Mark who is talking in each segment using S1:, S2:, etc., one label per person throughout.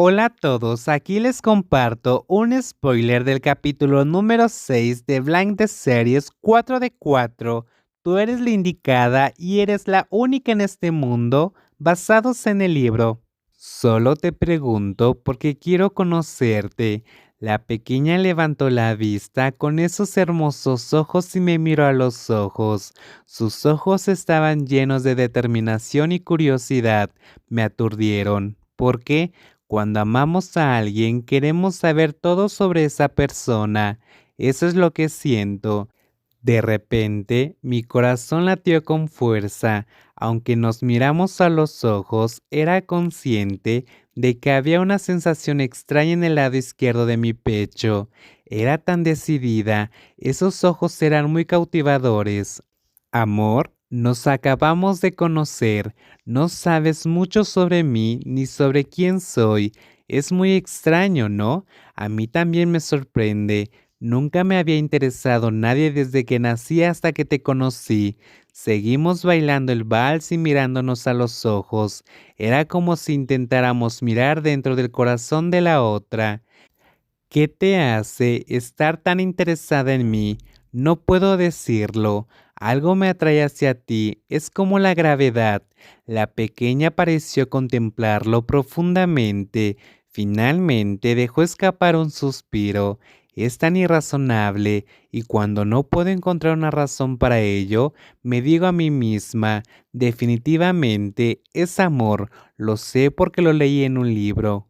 S1: Hola a todos, aquí les comparto un spoiler del capítulo número 6 de Blind de Series 4 de 4. Tú eres la indicada y eres la única en este mundo basados en el libro. Solo te pregunto porque quiero conocerte. La pequeña levantó la vista con esos hermosos ojos y me miró a los ojos. Sus ojos estaban llenos de determinación y curiosidad. Me aturdieron. ¿Por qué? Cuando amamos a alguien queremos saber todo sobre esa persona. Eso es lo que siento. De repente mi corazón latió con fuerza. Aunque nos miramos a los ojos, era consciente de que había una sensación extraña en el lado izquierdo de mi pecho. Era tan decidida, esos ojos eran muy cautivadores. Amor, nos acabamos de conocer, no sabes mucho sobre mí ni sobre quién soy. Es muy extraño, ¿no? A mí también me sorprende. Nunca me había interesado nadie desde que nací hasta que te conocí. Seguimos bailando el vals y mirándonos a los ojos. Era como si intentáramos mirar dentro del corazón de la otra. ¿Qué te hace estar tan interesada en mí? No puedo decirlo. Algo me atrae hacia ti, es como la gravedad. La pequeña pareció contemplarlo profundamente. Finalmente dejó escapar un suspiro. Es tan irrazonable, y cuando no puedo encontrar una razón para ello, me digo a mí misma, definitivamente es amor, lo sé porque lo leí en un libro.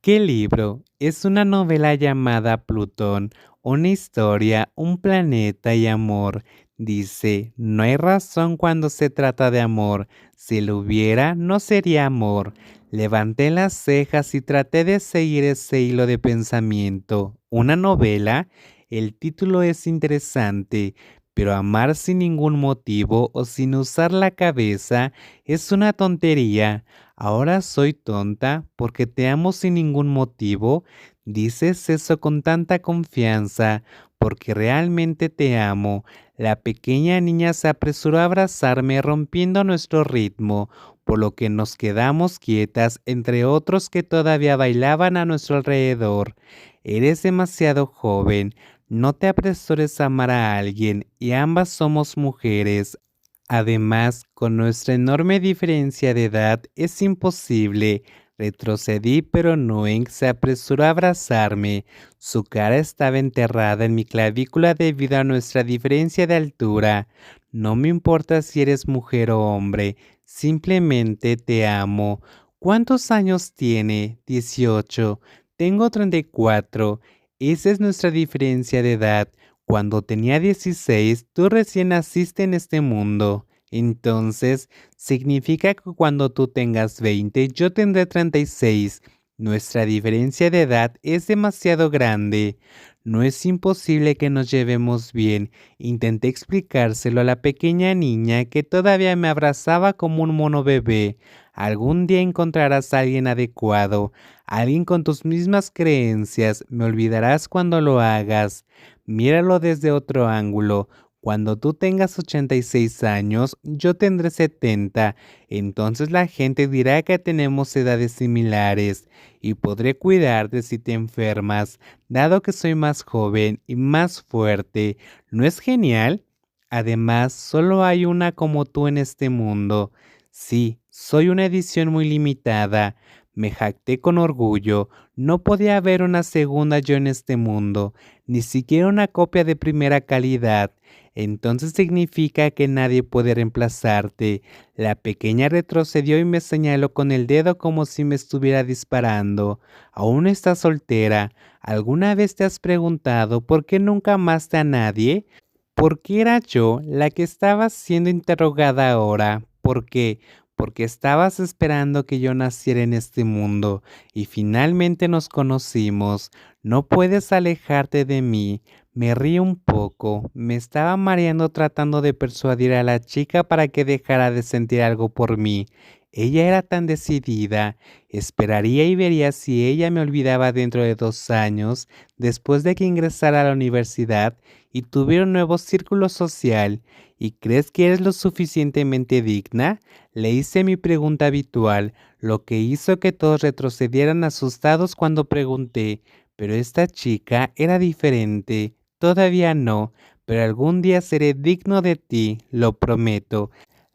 S1: ¿Qué libro? Es una novela llamada Plutón, una historia, un planeta y amor. Dice, no hay razón cuando se trata de amor. Si lo hubiera, no sería amor. Levanté las cejas y traté de seguir ese hilo de pensamiento. ¿Una novela? El título es interesante, pero amar sin ningún motivo o sin usar la cabeza es una tontería. Ahora soy tonta porque te amo sin ningún motivo. Dices eso con tanta confianza porque realmente te amo. La pequeña niña se apresuró a abrazarme rompiendo nuestro ritmo, por lo que nos quedamos quietas entre otros que todavía bailaban a nuestro alrededor. Eres demasiado joven, no te apresures a amar a alguien y ambas somos mujeres. Además, con nuestra enorme diferencia de edad es imposible Retrocedí, pero Noeng se apresuró a abrazarme. Su cara estaba enterrada en mi clavícula debido a nuestra diferencia de altura. No me importa si eres mujer o hombre, simplemente te amo. ¿Cuántos años tiene? 18. Tengo 34. Esa es nuestra diferencia de edad. Cuando tenía 16, tú recién naciste en este mundo. Entonces, significa que cuando tú tengas 20, yo tendré 36. Nuestra diferencia de edad es demasiado grande. No es imposible que nos llevemos bien. Intenté explicárselo a la pequeña niña que todavía me abrazaba como un mono bebé. Algún día encontrarás a alguien adecuado, alguien con tus mismas creencias. Me olvidarás cuando lo hagas. Míralo desde otro ángulo. Cuando tú tengas 86 años, yo tendré 70, entonces la gente dirá que tenemos edades similares y podré cuidarte si te enfermas, dado que soy más joven y más fuerte. ¿No es genial? Además, solo hay una como tú en este mundo. Sí, soy una edición muy limitada. Me jacté con orgullo. No podía haber una segunda yo en este mundo, ni siquiera una copia de primera calidad entonces significa que nadie puede reemplazarte. La pequeña retrocedió y me señaló con el dedo como si me estuviera disparando. Aún estás soltera. ¿Alguna vez te has preguntado por qué nunca amaste a nadie? ¿Por qué era yo la que estaba siendo interrogada ahora? ¿Por qué? Porque estabas esperando que yo naciera en este mundo y finalmente nos conocimos. No puedes alejarte de mí. Me río un poco. Me estaba mareando tratando de persuadir a la chica para que dejara de sentir algo por mí. Ella era tan decidida. Esperaría y vería si ella me olvidaba dentro de dos años, después de que ingresara a la universidad y tuviera un nuevo círculo social. ¿Y crees que eres lo suficientemente digna? Le hice mi pregunta habitual, lo que hizo que todos retrocedieran asustados cuando pregunté, pero esta chica era diferente. Todavía no, pero algún día seré digno de ti, lo prometo.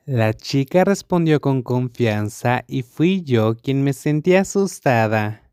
S1: La chica respondió con confianza y fui yo quien me sentía asustada.